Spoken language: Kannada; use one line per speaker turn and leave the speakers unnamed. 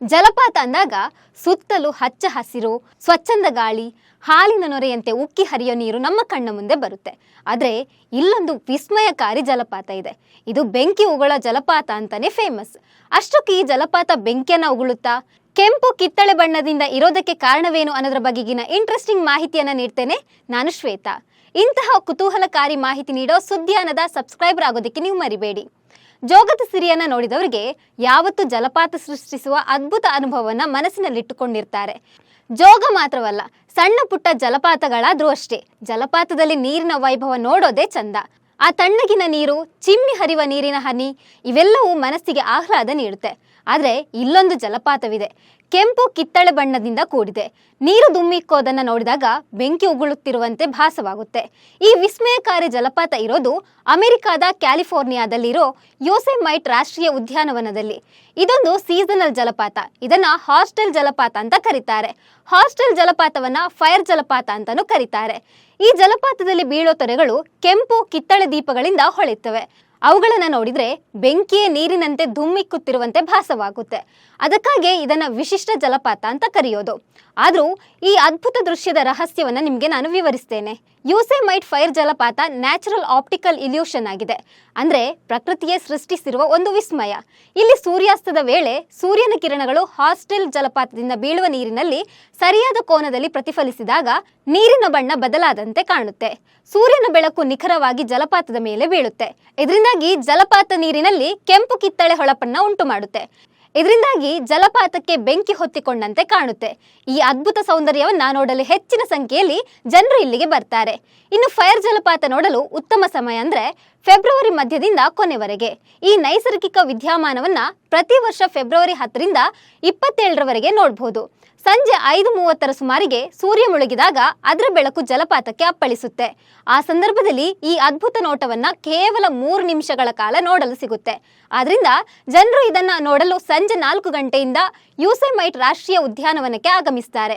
ಜಲಪಾತ ಅಂದಾಗ ಸುತ್ತಲೂ ಹಚ್ಚ ಹಸಿರು, ಸ್ವಚ್ಛಂದ ಗಾಳಿ, ಹಾಲಿನ ನೊರೆಯಂತೆ ಉಕ್ಕಿ ಹರಿಯೋ ನೀರು ನಮ್ಮ ಕಣ್ಣ ಮುಂದೆ ಬರುತ್ತೆ. ಆದರೆ ಇಲ್ಲೊಂದು ವಿಸ್ಮಯಕಾರಿ ಜಲಪಾತ ಇದೆ. ಇದು ಬೆಂಕಿ ಉಗುಳ ಜಲಪಾತ ಅಂತಾನೆ ಫೇಮಸ್ ಅಷ್ಟಕ್ಕೆ ಈ ಜಲಪಾತ ಬೆಂಕಿಯನ್ನ ಉಗುಳುತ್ತಾ, ಕೆಂಪು ಕಿತ್ತಳೆ ಬಣ್ಣದಿಂದ ಇರೋದಕ್ಕೆ ಕಾರಣವೇನು ಅನ್ನೋದ್ರ ಬಗೆಗಿನ ಇಂಟ್ರೆಸ್ಟಿಂಗ್ ಮಾಹಿತಿಯನ್ನ ನೀಡ್ತೇನೆ ನಾನು ಶ್ವೇತಾ. ಇಂತಹ ಕುತೂಹಲಕಾರಿ ಮಾಹಿತಿ ನೀಡೋ ಸುದ್ದಿಯಾನದ ಸಬ್ಸ್ಕ್ರೈಬರ್ ಆಗೋದಕ್ಕೆ ನೀವು ಮರಿಬೇಡಿ. ಜೋಗದ ಸಿರಿಯನ್ನ ನೋಡಿದವರಿಗೆ ಯಾವತ್ತು ಜಲಪಾತ ಸೃಷ್ಟಿಸುವ ಅದ್ಭುತ ಅನುಭವವನ್ನ ಮನಸ್ಸಿನಲ್ಲಿಟ್ಟುಕೊಂಡಿರ್ತಾರೆ. ಜೋಗ ಮಾತ್ರವಲ್ಲ, ಸಣ್ಣ ಪುಟ್ಟ ಜಲಪಾತಗಳಾದ್ರೂ ಅಷ್ಟೇ, ಜಲಪಾತದಲ್ಲಿ ನೀರಿನ ವೈಭವ ನೋಡೋದೇ ಚಂದ. ಆ ತಣ್ಣಗಿನ ನೀರು, ಚಿಮ್ಮಿ ಹರಿವ ನೀರಿನ ಹನಿ, ಇವೆಲ್ಲವೂ ಮನಸ್ಸಿಗೆ ಆಹ್ಲಾದ ನೀಡುತ್ತೆ. ಆದರೆ ಇಲ್ಲೊಂದು ಜಲಪಾತವಿದೆ. ಕೆಂಪು ಕಿತ್ತಳೆ ಬಣ್ಣದಿಂದ ಕೂಡಿದೆ. ನೀರು ದುಮ್ಮಿಕ್ಕೋದನ್ನು ನೋಡಿದಾಗ ಬೆಂಕಿ ಉಗುಳುತ್ತಿರುವಂತೆ ಭಾಸವಾಗುತ್ತೆ. ಈ ವಿಸ್ಮಯಕಾರಿ ಜಲಪಾತ ಇರೋದು ಅಮೆರಿಕಾದ ಕ್ಯಾಲಿಫೋರ್ನಿಯಾದಲ್ಲಿರೋ ಯೋಸೆಮೈಟ್ ರಾಷ್ಟ್ರೀಯ ಉದ್ಯಾನವನದಲ್ಲಿ. ಇದೊಂದು ಸೀಸನಲ್ ಜಲಪಾತ. ಇದನ್ನ ಹಾಸ್ಟೆಲ್ ಜಲಪಾತ ಅಂತ ಕರೀತಾರೆ. ಹಾಸ್ಟೆಲ್ ಜಲಪಾತವನ್ನ ಫೈರ್ ಜಲಪಾತ ಅಂತಾನೂ ಕರೀತಾರೆ. ಈ ಜಲಪಾತದಲ್ಲಿ ಬೀಳೋ ತೊರೆಗಳು ಕೆಂಪು ಕಿತ್ತಳೆ ದೀಪಗಳಿಂದ ಹೊಳೆಯುತ್ತವೆ. ಅವುಗಳನ್ನ ನೋಡಿದ್ರೆ ಬೆಂಕಿಯೇ ನೀರಿನಂತೆ ಧುಮ್ಮಿಕ್ಕುತ್ತಿರುವಂತೆ ಭಾಸವಾಗುತ್ತೆ. ಅದಕ್ಕಾಗಿ ಇದನ್ನ ವಿಶಿಷ್ಟ ಜಲಪಾತ ಅಂತ ಕರೆಯೋದು. ಆದರೂ ಈ ಅದ್ಭುತ ದೃಶ್ಯದ ರಹಸ್ಯವನ್ನ ನಿಮಗೆ ನಾನು ವಿವರಿಸ್ತೇನೆ. ಯೂಸೆಮೈಟ್ ಫೈರ್ ಜಲಪಾತ ನ್ಯಾಚುರಲ್ ಆಪ್ಟಿಕಲ್ ಇಲ್ಯೂಷನ್ ಆಗಿದೆ. ಅಂದ್ರೆ ಪ್ರಕೃತಿಯೇ ಸೃಷ್ಟಿಸಿರುವ ಒಂದು ವಿಸ್ಮಯ. ಇಲ್ಲಿ ಸೂರ್ಯಾಸ್ತದ ವೇಳೆ ಸೂರ್ಯನ ಕಿರಣಗಳು ಹಾಸ್ಟೆಲ್ ಜಲಪಾತದಿಂದ ಬೀಳುವ ನೀರಿನಲ್ಲಿ ಸರಿಯಾದ ಕೋನದಲ್ಲಿ ಪ್ರತಿಫಲಿಸಿದಾಗ ನೀರಿನ ಬಣ್ಣ ಬದಲಾದಂತೆ ಕಾಣುತ್ತೆ. ಸೂರ್ಯನ ಬೆಳಕು ನಿಖರವಾಗಿ ಜಲಪಾತದ ಮೇಲೆ ಬೀಳುತ್ತೆ. ಇದರಿಂದಾಗಿ ಜಲಪಾತ ನೀರಿನಲ್ಲಿ ಕೆಂಪು ಕಿತ್ತಳೆ ಹೊಳಪನ್ನ ಉಂಟು ಮಾಡುತ್ತೆ. ಇದರಿಂದಾಗಿ ಜಲಪಾತಕ್ಕೆ ಬೆಂಕಿ ಹೊತ್ತಿಕೊಂಡಂತೆ ಕಾಣುತ್ತೆ. ಈ ಅದ್ಭುತ ಸೌಂದರ್ಯವನ್ನ ನೋಡಲು ಹೆಚ್ಚಿನ ಸಂಖ್ಯೆಯಲ್ಲಿ ಜನರು ಇಲ್ಲಿಗೆ ಬರ್ತಾರೆ. ಇನ್ನು ಫೈರ್ ಜಲಪಾತ ನೋಡಲು ಉತ್ತಮ ಸಮಯ ಅಂದ್ರೆ ಫೆಬ್ರವರಿ ಮಧ್ಯದಿಂದ ಕೊನೆವರೆಗೆ. ಈ ನೈಸರ್ಗಿಕ ವಿದ್ಯಮಾನವನ್ನ ಪ್ರತಿ ವರ್ಷ ಫೆಬ್ರವರಿ ಹತ್ತರಿಂದ ಇಪ್ಪತ್ತೇಳರವರೆಗೆ ನೋಡಬಹುದು ಸಂಜೆ ಐದು ಮೂವತ್ತರ ಸುಮಾರಿಗೆ ಸೂರ್ಯ ಮುಳುಗಿದಾಗ ಅದರ ಬೆಳಕು ಜಲಪಾತಕ್ಕೆ ಅಪ್ಪಳಿಸುತ್ತೆ. ಆ ಸಂದರ್ಭದಲ್ಲಿ ಈ ಅದ್ಭುತ ನೋಟವನ್ನ ಕೇವಲ ಮೂರು ನಿಮಿಷಗಳ ಕಾಲ ನೋಡಲು ಸಿಗುತ್ತೆ. ಆದ್ರಿಂದ ಜನರು ಇದನ್ನ ನೋಡಲು ಸಂಜೆ ನಾಲ್ಕು ಗಂಟೆಯಿಂದ ಯೂಸೆಮೈಟ್ ರಾಷ್ಟ್ರೀಯ ಉದ್ಯಾನವನಕ್ಕೆ ಆಗಮಿಸ್ತಾರೆ.